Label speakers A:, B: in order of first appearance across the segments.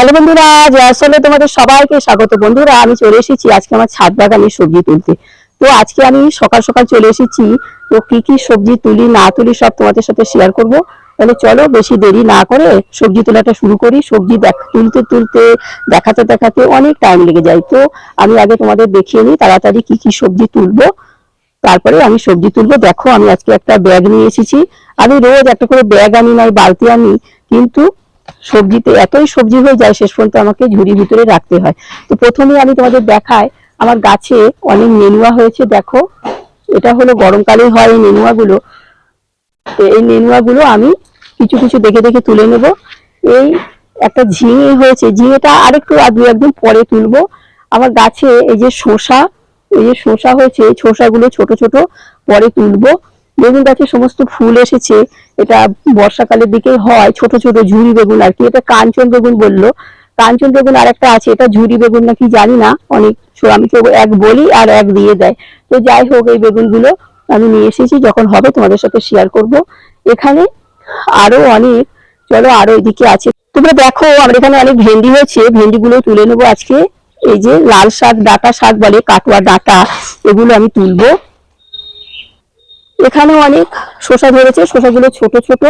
A: Hello বন্ধুরা আসলে তোমাদের সবাইকে স্বাগত। বন্ধুরা, আমি চলে এসেছি আজকে আমার ছাদ বাগানে সবজি তুলতে। তো আজকে আমি সকাল সকাল চলে এসেছি। তো কি কি সবজি তুলি, না তুলি সব তোমাদের সাথে শেয়ার করব। তাহলে চলো বেশি দেরি না করে সবজি তোলাটা শুরু করি। সবজি তুলতে তুলতে, দেখাতে দেখাতে অনেক টাইম লেগে যায়। তো আমি আগে তোমাদের দেখিয়ে নিই তাড়াতাড়ি কি কি সবজি তুলবো। তারপরে আমি সবজি তুলবো। দেখো, আমি আজকে একটা ব্যাগ নিয়ে এসেছি। আমি রোজ একটা করে ব্যাগ আনি নাই বালতি আনি। কিন্তু সবজিতে এতই সবজি হয়ে যায়, শেষ পর্যন্ত আমাকে ঝুড়ির ভিতরে রাখতে হয়। তো প্রথমে আমি তোমাদের দেখাই, আমার গাছে অনেক নেনুয়া হয়েছে, দেখো। এটা হলো গরমকালে হয় এই নেনুয়া গুলো তো এই নেনুয়া গুলো আমি কিছু কিছু দেখে দেখে তুলে নেব। এই একটা ঝিঙে হয়েছে, ঝিঙেটা আরেকটু আর দু একদিন পরে তুলবো। আমার গাছে এই যে শসা, এই যে শসা হয়েছে, এই শসাগুলো ছোট ছোট পরে তুলবো। বেগুন গাছে সমস্ত ফুল এসেছে, এটা বর্ষাকালের দিকে হয়, ছোট ছোট ঝুরি বেগুন আর কি, এটা কাঞ্চন বেগুন বলল। কাঞ্চন বেগুন আর একটা আছে, এটা ঝুরি বেগুন নাকি জানি না, অনেক আমি তো এক বলি আর এক দিয়ে দেয়। তো যাই হোক, এই বেগুনগুলো আমি নিয়ে এসেছি, যখন হবে তোমাদের সাথে শেয়ার করব। এখানে আরও অনেক, চলো আরও এদিকে আছে। তোমরা দেখো, আমার এখানে অনেক ভেন্ডি হয়েছে, ভেন্ডিগুলো তুলে নেব আজকে। এই যে লাল শাক, ডাটা শাক বলে, কাটোয়া ডাটা, এগুলো আমি তুলবো। এখানে অনেক শসা ধরেছে, শসাগুলো ছোট ছোট।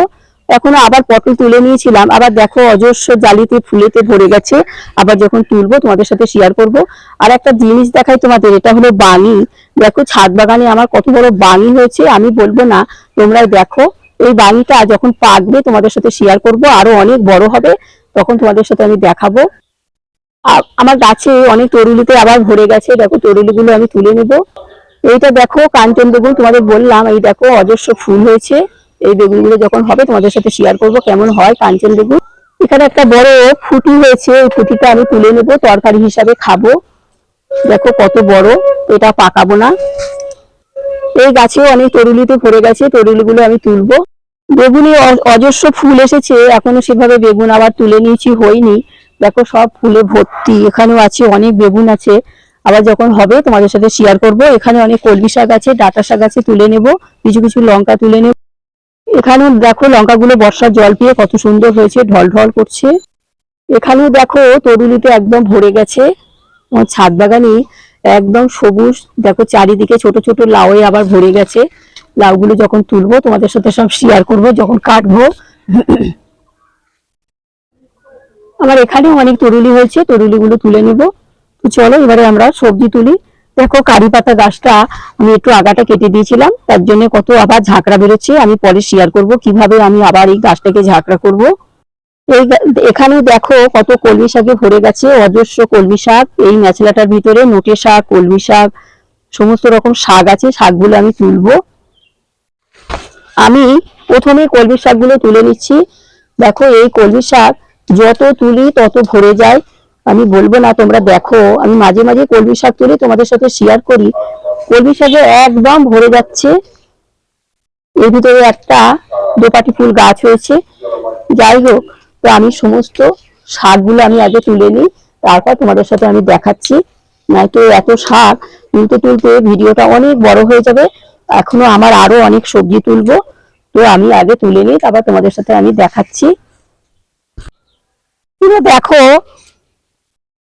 A: এখনও আবার পটল তুলে নিয়েছিলাম। আবার দেখো অজস্র জালিতে, ফুলেতে ভরে গেছে। আবার যখন তুলবো, তোমাদের সাথে শেয়ার করব। আর একটা জিনিস দেখাই তোমাদের, এটা হলো বাঙি দেখো ছাদ বাগানে আমার কত বড় বাঙি হয়েছে, আমি বলব না। তোমরা দেখো, এই বাঙিটা যখন পাকবে, তোমাদের সাথে শেয়ার করব। আরও অনেক বড় হবে, তখন তোমাদের সাথে আমি দেখাবো। আমার গাছে অনেক তরুলিতে আবার ভরে গেছে। দেখো তরুলিগুলো আমি তুলে নেব। এইটা দেখো কাঞ্চন বেগুন তোমাদের বললাম, এই দেখো, অজস্র ফুল হয়েছে। এই বেগুনগুলো যখন হবে, তোমাদের সাথে শেয়ার করব কেমন হয় কাঞ্চন বেগুন এখানে একটা বড় ফুটি হয়েছে, এই ফুটিটা আমি তুলে নেব, তরকারি হিসাবে খাব। দেখো কত বড়, এটা পাকাবো না। এই গাছেও অনেক তরুলিতে ভরে গেছে, তরুলিগুলো আমি তুলবো। বেগুনে অজস্র ফুল এসেছে, এখনও সেভাবে বেগুন আবার তুলে নিয়েছি, হয়নি। দেখো সব ফুলে ভর্তি, এখানেও আছে অনেক বেগুন আছে। আবার যখন হবে, তোমাদের সাথে শেয়ার করব। এখানে অনেক কলমি শাক আছে, ডাটা শাক আছে, তুলে নেব। কিছু কিছু লঙ্কা তুলে নেব। এখানে দেখো লঙ্কাগুলো বর্ষার জল পেয়ে কত সুন্দর হয়েছে, ঢল ঢল করছে। এখানেও দেখো তরুলিতে একদম ভরে গেছে। আমার ছাদ বাগানে একদম সবুজ। দেখো চারিদিকে ছোট ছোট লাউয়ে আবার ভরে গেছে। লাউগুলো যখন তুলবো, তোমাদের সাথে সব শেয়ার করব, যখন কাটবো। আমার এখানেও অনেক তরুলি হয়েছে তরুলিগুলো তুলে নেব। তো চলো এবারে আমরা সবজি তুলি। দেখো কারি পাতা গাছটা আমি একটু আগাটা কেটে দিয়েছিলাম, তার জন্য কত আবার ঝাঁকড়া বেরোচ্ছে, আমি পরে শেয়ার করব কীভাবে আমি আবার এই গাছটাকে ঝাঁকড়া করব। এই এখানেও দেখো কত কলমি শাকে ভরে গেছে, অজস্র কলমি শাক, এই ম্যাচলাটার ভিতরে নোটে শাক, কলমি শাক, সমস্ত রকম শাক আছে, শাকগুলো আমি তুলবো। আমি প্রথমে কলমি শাকগুলো তুলে নিচ্ছি। দেখো এই কলমি শাক যত তুলি তত ভরে যায়। আমি বলব না, তোমরা দেখো। আমি মাঝে মাঝে কলমি শাক তুলে তোমাদের সাথে শেয়ার করি। কলমি শাকে একদম ভরে যাচ্ছে। এর ভিতরে একটা দোপাটি ফুল গাছ হয়েছে। যাই হোক, তো আমি সমস্ত শাকগুলো আমি আগে তুলে নিই, তারপর তোমাদের সাথে আমি দেখাচ্ছি। নয়তো এত শাক, তুলতে তুলতে ভিডিওটা অনেক বড় হয়ে যাবে। এখনও আমার আরও অনেক সবজি তুলবো। তো আমি আগে তুলে নিই, তারপর তোমাদের সাথে আমি দেখাচ্ছি। দেখো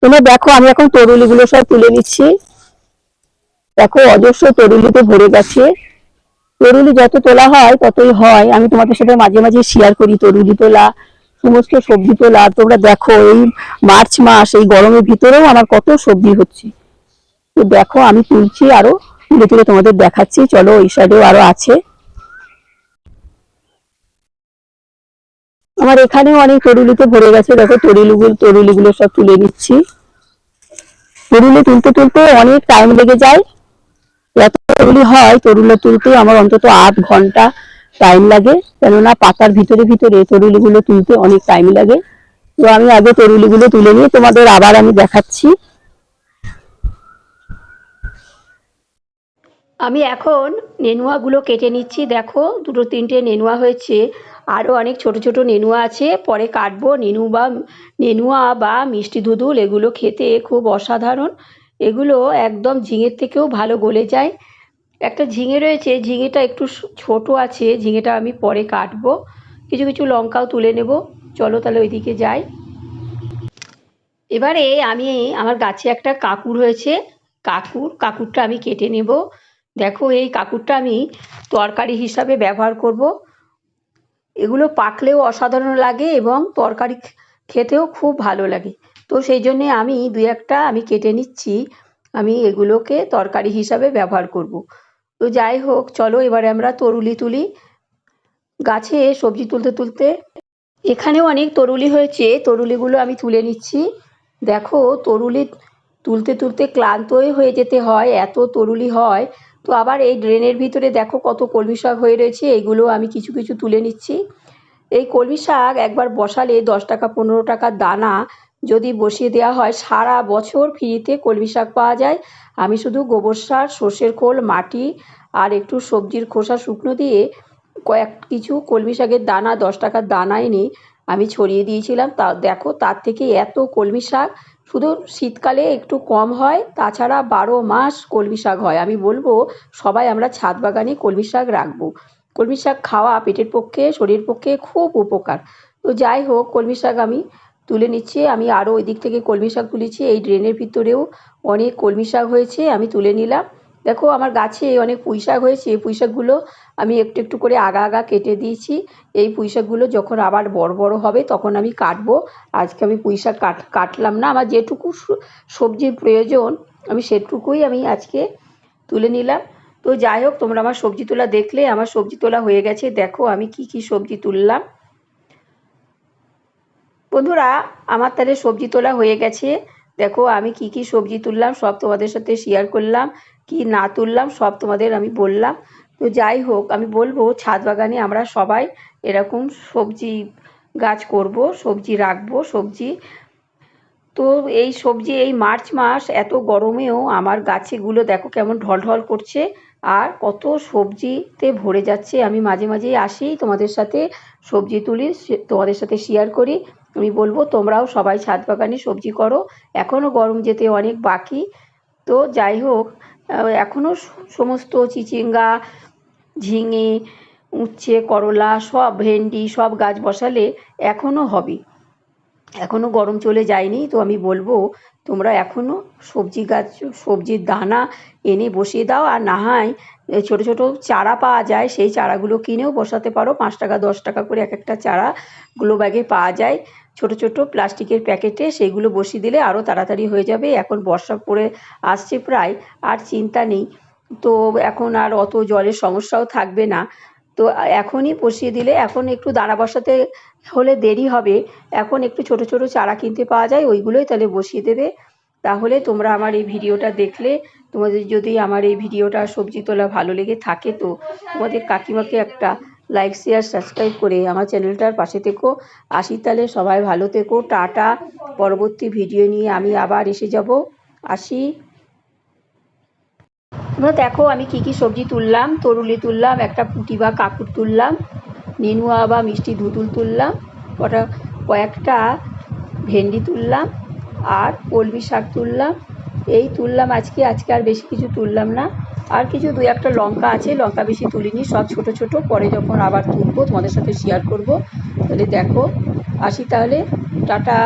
A: তোমরা দেখো, আমি এখন তরুলি গুলো সব তুলে নিচ্ছি। দেখো, অজস্র তরুলিতে ভরে গেছে। তরুলি যত তোলা হয়, ততই হয়। আমি তোমাদের সাথে মাঝে মাঝে শেয়ার করি তরুলি তোলা, সমস্ত সবজি তোলা। তোমরা দেখো, এই মার্চ মাস, এই গরমের ভিতরেও আমার কত সবজি হচ্ছে। তো দেখো, আমি তুলছি আরও, তুলে তুলে তোমাদের দেখাচ্ছি। চলো, এই সাইডেও আরও আছে। আমার এখানেও অনেক তরুলিতে ভরে গেছে। দেখো তরুলিগুলো তরুলিগুলো সব তুলে নিচ্ছি। তরুলি তুলতে তুলতে অনেক টাইম লেগে যায়। এত তরুলি হয় তরুলি তুলতে আমার অন্তত আধ ঘণ্টা টাইম লাগে। কেননা পাতার ভিতরে ভিতরে তরুলিগুলো তুলতে অনেক টাইম লাগে। তো আমি আগে তরুলিগুলো তুলে নিয়ে তোমাদের আবার আমি দেখাচ্ছি।
B: আমি এখন নেনুয়াগুলো কেটে নিচ্ছি। দেখো, দুটো তিনটে নেনুয়া হয়েছে। আরও অনেক ছোট ছোট নেনুয়া আছে। পরে কাটবো নেনু বা নেনুয়া বা মিষ্টি ধুদুল এগুলো খেতে খুব অসাধারণ। এগুলো একদম ঝিঙের থেকেও ভালো গলে যায়। একটা ঝিঙে রয়েছে। ঝিঙেটা একটু ছোট আছে। ঝিঙেটা আমি পরে কাটবো। কিছু কিছু লঙ্কাও তুলে নেব। চলো তাহলে ওইদিকে যাই। এবারে আমি, আমার গাছে একটা কাকুর হয়েছে। কাকুর, কাকুরটা আমি কেটে নেব। দেখো এই কাকুরটা আমি তরকারি হিসাবে ব্যবহার করব। এগুলো পাকলেও অসাধারণ লাগে এবং তরকারি খেতেও খুব ভালো লাগে। তো সেই জন্যে আমি দুই একটা আমি কেটে নিচ্ছি। আমি এগুলোকে তরকারি হিসাবে ব্যবহার করব। তো যাই হোক, চলো এবারে আমরা তরুলি তুলি। গাছে সবজি তুলতে তুলতে এখানেও অনেক তরুলি হয়েছে। তরুলিগুলো আমি তুলে নিচ্ছি। দেখো তরুলি তুলতে তুলতে ক্লান্তই হয়ে যেতে হয়, এত তরুলি হয়। তো আবার এই ড্রেনের ভিতরে দেখো কত কলমি শাক হয়ে রয়েছে এইগুলো আমি কিছু কিছু তুলে নিচ্ছি। এই কলমি শাক একবার বসালে দশ টাকা, পনেরো টাকা দানা যদি বসিয়ে দেওয়া হয়, সারা বছর ফ্রিতে কলমি শাক পাওয়া যায়। আমি শুধু গোবর সার, সর্ষের খোল, মাটি আর একটু সবজির খোসা, শুকনো দিয়ে কয়েক কিছু কলমি শাকের দানা, দশ টাকার দানা এনে আমি ছড়িয়ে দিয়েছিলাম। তা দেখো তার থেকে এত কলমি শাক শুধু শীতকালে একটু কম হয়, তাছাড়া বারো মাস কলমি শাক হয়। আমি বলব, সবাই আমরা ছাদ বাগানে কলমি শাক রাখব। কলমি শাক খাওয়া পেটের পক্ষে, শরীরের পক্ষে খুব উপকার। তো যাই হোক কলমি শাক আমি তুলে নিচ্ছি। আমি আরও ওই দিক থেকে কলমি শাক তুলেছি। এই ড্রেনের ভিতরেও অনেক কলমি শাক হয়েছে, আমি তুলে নিলাম। দেখো, আমার গাছে অনেক পুঁই শাক হয়েছে। পুঁই শাকগুলো আমি একটু একটু করে আগা আগা কেটে দিয়েছি। এই পুঁই শাকগুলো যখন আবার বড় বড় হবে, তখন আমি কাটবো। আজকে আমি পুঁই শাক কাট, কাটলাম না। আমার যেটুকু সবজির প্রয়োজন, আমি সেটুকুই আমি আজকে তুলে নিলাম। তো যাই হোক, তোমরা আমার সবজি তোলা দেখলে, আমার সবজি তোলা হয়ে গেছে। দেখো, আমি কি কি সবজি তুললাম। বন্ধুরা, আমার তাহলে সবজি তোলা হয়ে গেছে। দেখো, আমি কি কি সবজি তুললাম, সব তোমাদের সাথে শেয়ার করলাম। কি না তুললাম, সব তোমাদের আমি বললাম। তো যাই হোক, আমি বলব ছাদ বাগানে আমরা সবাই এরকম সবজি গাছ করব, সবজি রাখব, সবজি। তো এই সবজি এই মার্চ মাস এত গরমেও আমার গাছেগুলো দেখো কেমন ঢলঢল করছে, আর কত সবজিতে ভরে যাচ্ছে। আমি মাঝে মাঝেই আসি তোমাদের সাথে সবজি তুলি তোমাদের সাথে শেয়ার করি। আমি বলব তোমরাও সবাই ছাদ বাগানে সবজি করো। এখনও গরম যেতে অনেক বাকি। তো যাই হোক এখনও সমস্ত চিচিঙ্গা, ঝিঙে, উচ্ছে, করলা, সব ভেন্ডি, সব গাছ বসালে এখনও হবে। এখনও গরম চলে যায়নি, তো আমি বলব তোমরা এখনও সবজি গাছ, সবজির দানা এনে বসিয়ে দাও, আর না হয় ছোটো ছোটো চারা পাওয়া যায়, সেই চারাগুলো কিনেও বসাতে পারো, পাঁচ টাকা, দশ টাকা করে এক একটা চারা গ্লো ব্যাগে পাওয়া যায়। ছোটো ছোটো প্লাস্টিকের প্যাকেটে সেইগুলো বসিয়ে দিলে আরও তাড়াতাড়ি হয়ে যাবে। এখন বর্ষা পড়ে আসছে প্রায়, আর চিন্তা নেই। তো এখন আর অত জলের সমস্যাও থাকবে না। তো এখনই বসিয়ে দিলে, এখন একটু দানা বসাতে হলে দেরি হবে। এখন একটু ছোট ছোট চারা কিনতে পাওয়া যায়, ওইগুলোই তাহলে বসিয়ে দেবে। তাহলে তোমরা আমার এই ভিডিওটা দেখলে, তোমাদের যদি আমার এই ভিডিওটা সবজি তোলা ভালো লেগে থাকে তো, তোমাদের কাকিমাকে একটা লাইক শেয়ার সাবস্ক্রাইব করে আমার চ্যানেলটার পাশে থেকো। আসি তাহলে সবাই ভালো থেকো। টাটা। পরবর্তী ভিডিও নিয়ে আমি আবার এসে যাব। আসি। তোমরা দেখো, আমি কি কি সবজি তুললাম। তরুলি তুললাম, একটা পুঁটি বা কাকুর তুললাম, নেনুয়া বা মিষ্টি ধুতুল তুললাম, কটা, কয়েকটা ভেন্ডি তুললাম, আর কলমি শাক তুললাম। এই তুললাম আজকে আজকে আর বেশি কিছু তুললাম না। আর কিছু দু একটা লঙ্কা আছে, লঙ্কা বেশি তুলিনি, সব ছোট ছোট, পরে যখন আবার তুলবো, তোমাদের সাথে শেয়ার করব। তাহলে দেখো, আসি তাহলে, টাটা।